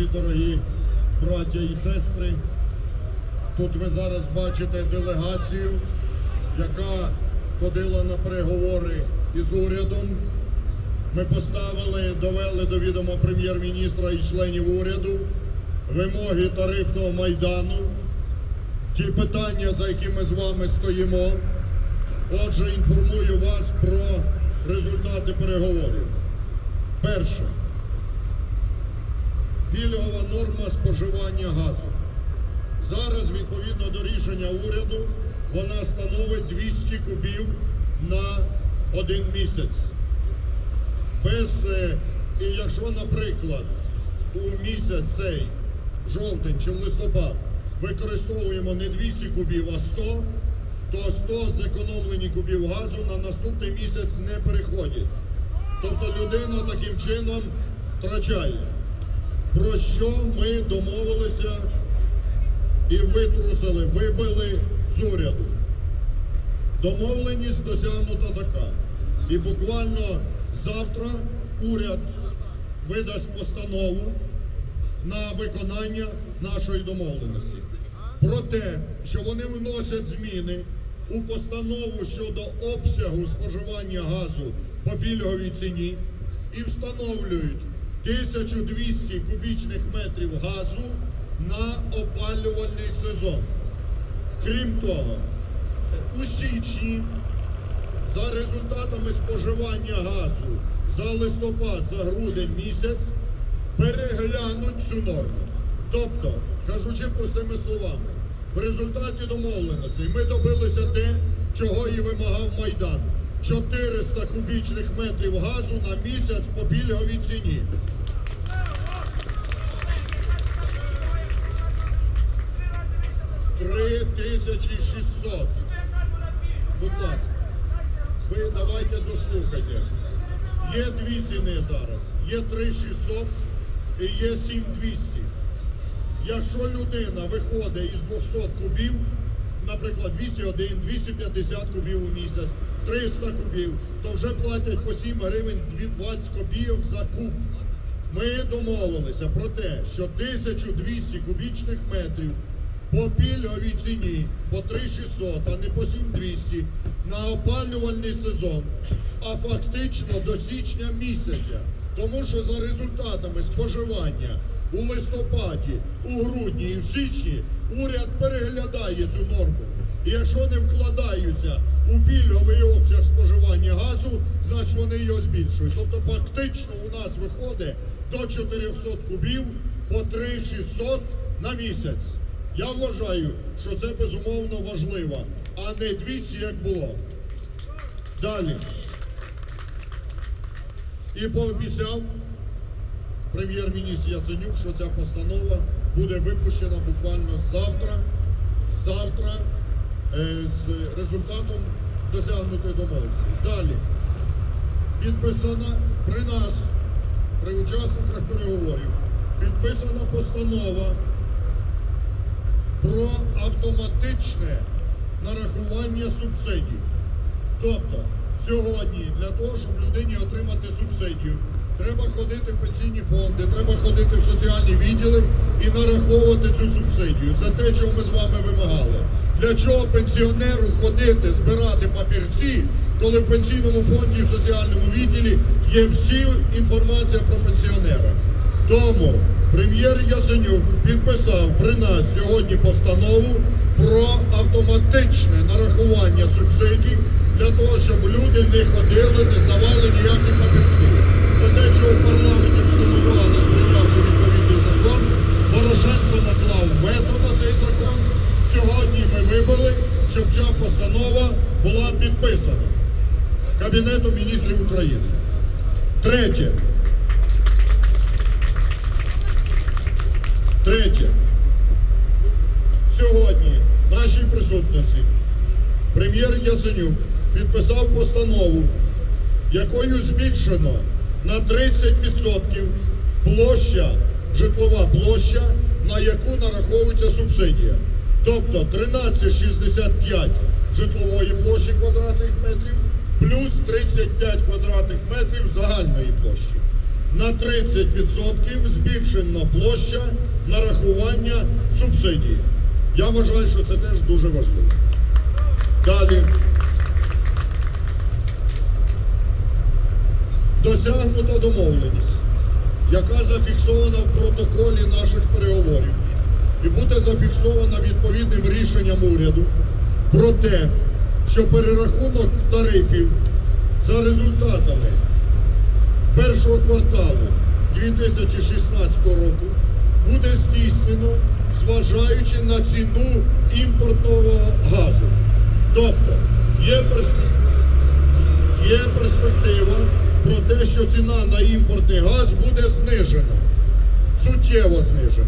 українці, дорогі браття і сестри. Тут ви зараз бачите делегацію, яка ходила на переговори із урядом. Ми поставили, довели до відома прем'єр-міністра і членів уряду вимоги тарифного майдану, ті питання, за які ми з вами стоїмо. Отже, інформую вас про результати переговорів. Перше. Пільгова норма споживання газу. Зараз, відповідно до рішення уряду, вона становить 200 кубів на один місяць. Без, е, і якщо, наприклад, у місяць цей жовтень чи листопад використовуємо не 200 кубів, а 100, то 100 зекономлені кубів газу на наступний місяць не переходять. Тобто людина таким чином втрачає. Про що ми домовилися і витрусили, вибили з уряду. Домовленість досягнута така. І буквально завтра уряд видасть постанову на виконання нашої домовленості. Про те, що вони вносять зміни у постанову щодо обсягу споживання газу по пільговій ціні і встановлюють 1200 кубічних метрів газу на опалювальний сезон. Крім того, у січні за результатами споживання газу за листопад, за грудень місяць переглянуть цю норму. Тобто, кажучи простими словами, в результаті домовленостей ми добилися те, чого і вимагав Майдан. 400 кубічних метрів газу на місяць по пільговій ціні. Три тисячі шістсот. Будь ласка, ви давайте дослухайте. Є дві ціни зараз. Є 3600 і є 7200. Якщо людина виходить із 200 кубів, наприклад, 201, 250 кубів у місяць, 300 кубів, то вже платять по 7 гривень 20 копійок за куб. Ми домовилися про те, що 1200 кубічних метрів по пільговій ціні по 3600, а не по 7200 на опалювальний сезон, а фактично до січня місяця. Тому що за результатами споживання у листопаді, у грудні і в січні уряд переглядає цю норму. І якщо не вкладаються у пільговий обсяг споживання газу, значить вони його збільшують. Тобто фактично у нас виходить до 400 кубів по 3600 на місяць. Я вважаю, що це безумовно важливо, а не 200, як було. Далі. І пообіцяв прем'єр-міністр Яценюк, що ця постанова буде випущена буквально завтра, завтра е, з результатом досягнутої домовленості. Далі. Підписана при нас, при учасниках переговорів, підписана постанова про автоматичне нарахування субсидій. Тобто сьогодні для того, щоб людині отримати субсидію, треба ходити в пенсійні фонди, треба ходити в соціальні відділи і нараховувати цю субсидію. Це те, чого ми з вами вимагали. Для чого пенсіонеру ходити, збирати папірці, коли в пенсійному фонді і в соціальному відділі є всі інформація про пенсіонера. Тому прем'єр Яценюк підписав при нас сьогодні постанову про автоматичне нарахування субсидій для того, щоб люди не ходили, не здавали ніякі папірці. Це те, що в парламенті ми прийнявши відповідний закон. Порошенко наклав вето на цей закон. Сьогодні ми вибили, щоб ця постанова була підписана Кабінетом міністрів України. Третє. Третє. Сьогодні в нашій присутності прем'єр Яценюк підписав постанову, якою збільшено на 30% площа, житлова площа, на яку нараховується субсидія. Тобто 13,65 житлової площі квадратних метрів плюс 35 квадратних метрів загальної площі. на 30% збільшена площа нарахування субсидій. Я вважаю, що це теж дуже важливо. Далі. Досягнута домовленість, яка зафіксована в протоколі наших переговорів і буде зафіксована відповідним рішенням уряду про те, що перерахунок тарифів за результатами першого кварталу 2016 року буде здійснено, зважаючи на ціну імпортного газу. Тобто є перспектива, є перспектива про те, що ціна на імпортний газ буде знижена, суттєво знижена.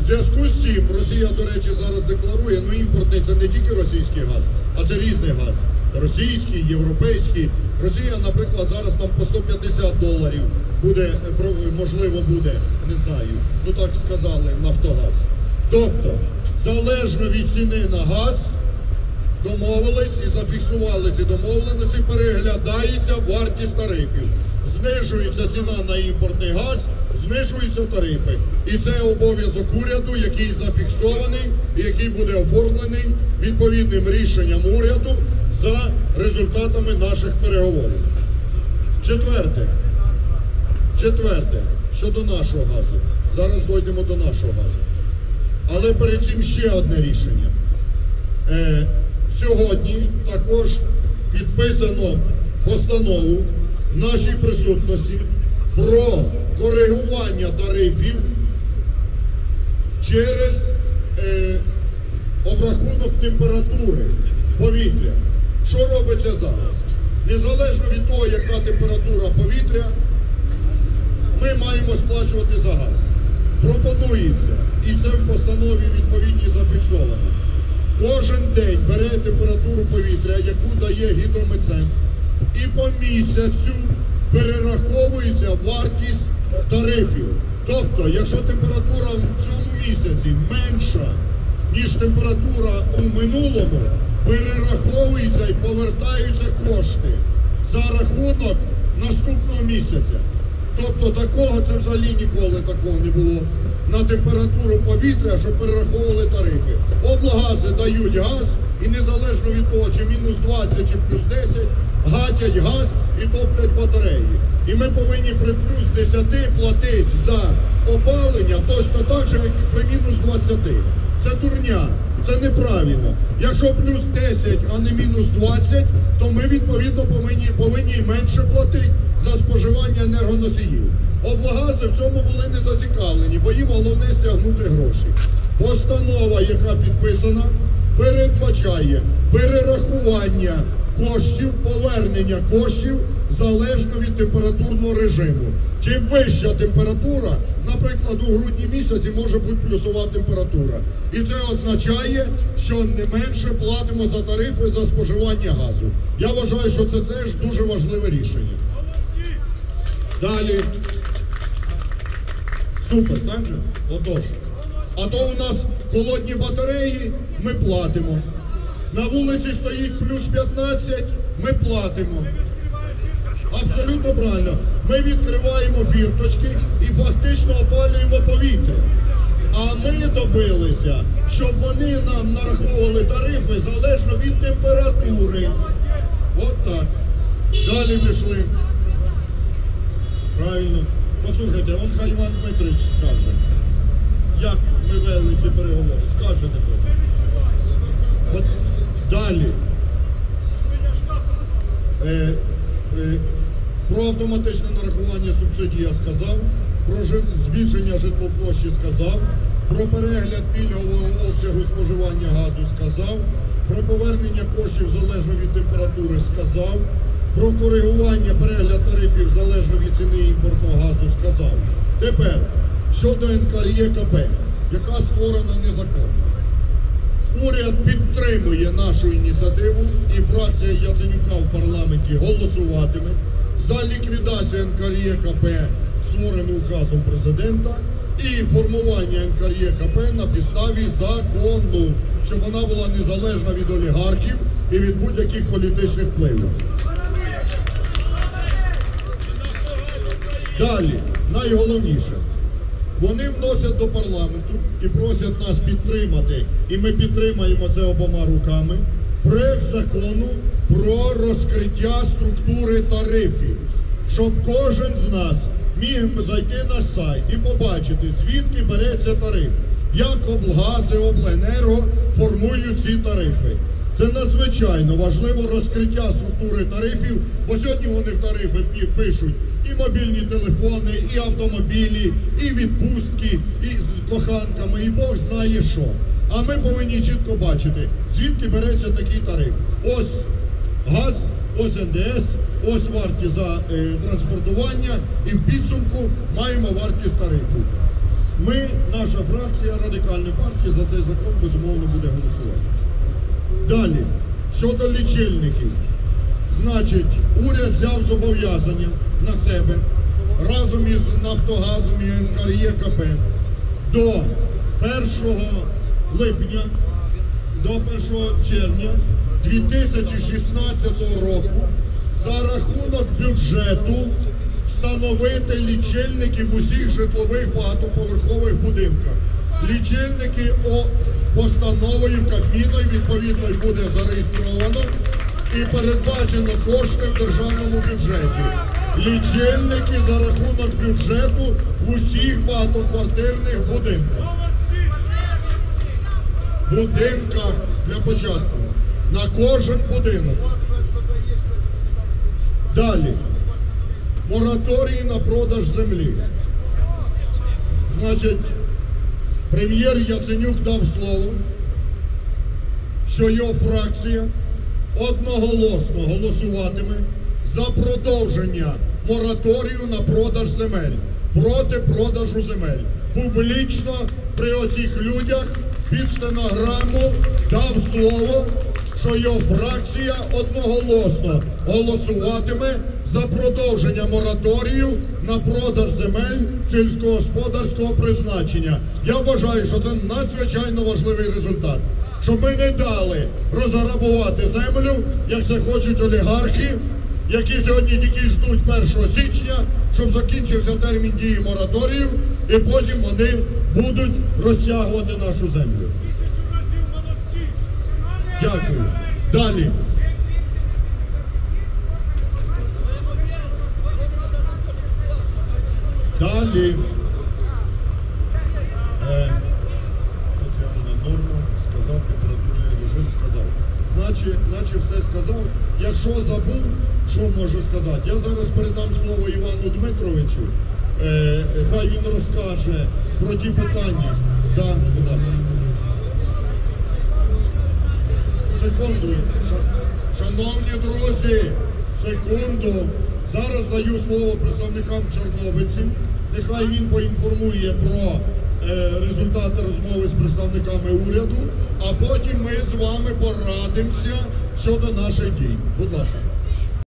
В зв'язку з цим Росія, до речі, зараз декларує, ну імпортний це не тільки російський газ, а це різний газ. Російський, європейський. Росія, наприклад, зараз там по 150 доларів буде, можливо, буде, не знаю, ну так сказали, Нафтогаз. Тобто, залежно від ціни на газ, домовились і зафіксували ці домовленості, переглядається вартість тарифів. Знижується ціна на імпортний газ, знижуються тарифи. І це обов'язок уряду, який зафіксований і який буде оформлений відповідним рішенням уряду за результатами наших переговорів. Четверте. Четверте. Щодо нашого газу. Зараз дійдемо до нашого газу. Але перед цим ще одне рішення. Сьогодні також підписано постанову в нашій присутності про коригування тарифів через е, обрахунок температури повітря. Що робиться зараз? Незалежно від того, яка температура повітря, ми маємо сплачувати за газ. Пропонується, і це в постанові відповідній зафіксовано. Кожен день бере температуру повітря, яку дає гідрометцентр, і по місяцю перераховується вартість тарифів. Тобто, якщо температура в цьому місяці менша, ніж температура у минулому, перераховується і повертаються кошти за рахунок наступного місяця. Тобто такого це взагалі ніколи такого не було. На температуру повітря, щоб перераховували тарифи. Облагази дають газ і незалежно від того, чи мінус 20, чи плюс 10, гатять газ і топлять батареї. І ми повинні при плюс 10 платити за опалення точно так же, як і при мінус 20. Це дурня, це неправильно. Якщо плюс 10, а не мінус 20, то ми відповідно повинні, повинні менше платити за споживання енергоносіїв. Облагази в цьому були не зацікавлені, бо їм головне стягнути гроші. Постанова, яка підписана, передбачає перерахування коштів, повернення коштів залежно від температурного режиму. Чим вища температура, наприклад, у грудні місяці може бути плюсова температура. І це означає, що не менше платимо за тарифи за споживання газу. Я вважаю, що це теж дуже важливе рішення. Далі. Супер, так же? Отож. А то у нас холодні батареї, ми платимо. На вулиці стоїть плюс 15, ми платимо. Абсолютно правильно. Ми відкриваємо фірточки і фактично опалюємо повітря. А ми добилися, щоб вони нам нараховували тарифи залежно від температури. От так. Далі пішли. Правильно. Послухайте, он хай Іван Дмитрич скаже. Як ми вели ці переговори? Скаже не От далі. Е, е, про автоматичне нарахування субсидій я сказав, про жит- збільшення житлоплощі сказав, про перегляд пільгового обсягу споживання газу сказав, про повернення коштів залежно від температури сказав, про коригування перегляд тарифів залежно від ціни імпортного газу сказав. Тепер щодо НКРЄКП, яка створена незаконно. Уряд підтримує нашу ініціативу і фракція Яценюка в парламенті голосуватиме за ліквідацію НКРЄКП, створену указом президента, і формування НКРЄКП на підставі закону, щоб вона була незалежна від олігархів і від будь-яких політичних впливів. Далі, найголовніше. Вони вносять до парламенту і просять нас підтримати, і ми підтримаємо це обома руками. Проект закону про розкриття структури тарифів, щоб кожен з нас міг зайти на сайт і побачити, звідки береться тариф, як облгази, обленерго формують ці тарифи. Це надзвичайно важливо розкриття структури тарифів, бо сьогодні вони в тарифи пишуть і мобільні телефони, і автомобілі, і відпустки, і з коханками, і Бог знає що. А ми повинні чітко бачити, звідки береться такий тариф. Ось газ, ось НДС, ось вартість за е, транспортування, і в підсумку маємо вартість тарифу. Ми, наша фракція Радикальної партії, за цей закон безумовно буде голосувати. Далі, щодо лічильників. Значить, уряд взяв зобов'язання на себе разом із Нафтогазом і НКРЄКП до 1 липня, до 1 червня 2016 року за рахунок бюджету встановити лічильники в усіх житлових багатоповерхових будинках. Лічильники постановою Кабміну відповідно буде зареєстровано і передбачено кошти в державному бюджеті. Лічильники за рахунок бюджету в усіх багатоквартирних будинках. Будинках для початку. На кожен будинок. Далі. Мораторій на продаж землі. Значить, прем'єр Яценюк дав слово, що його фракція одноголосно голосуватиме за продовження мораторію на продаж земель, проти продажу земель. Публічно при оцих людях під стенограму дав слово, що його фракція одноголосно голосуватиме за продовження мораторію на продаж земель сільськогосподарського призначення. Я вважаю, що це надзвичайно важливий результат. Щоб ми не дали розграбувати землю, як це хочуть олігархи, які сьогодні тільки ждуть 1 січня, щоб закінчився термін дії мораторіїв, і потім вони будуть розтягувати нашу землю. Дякую. Далі. Е, соціальна норма, сказав, температурний режим сказав. Наче, наче все сказав. Якщо забув, що можу сказати? Я зараз передам слово Івану Дмитровичу. Е, хай він розкаже про ті питання. Да, будь ласка. Секунду, шановні друзі, секунду. Зараз даю слово представникам чорнобильців. Нехай він поінформує про е, результати розмови з представниками уряду, а потім ми з вами порадимося щодо наших дій. Будь ласка.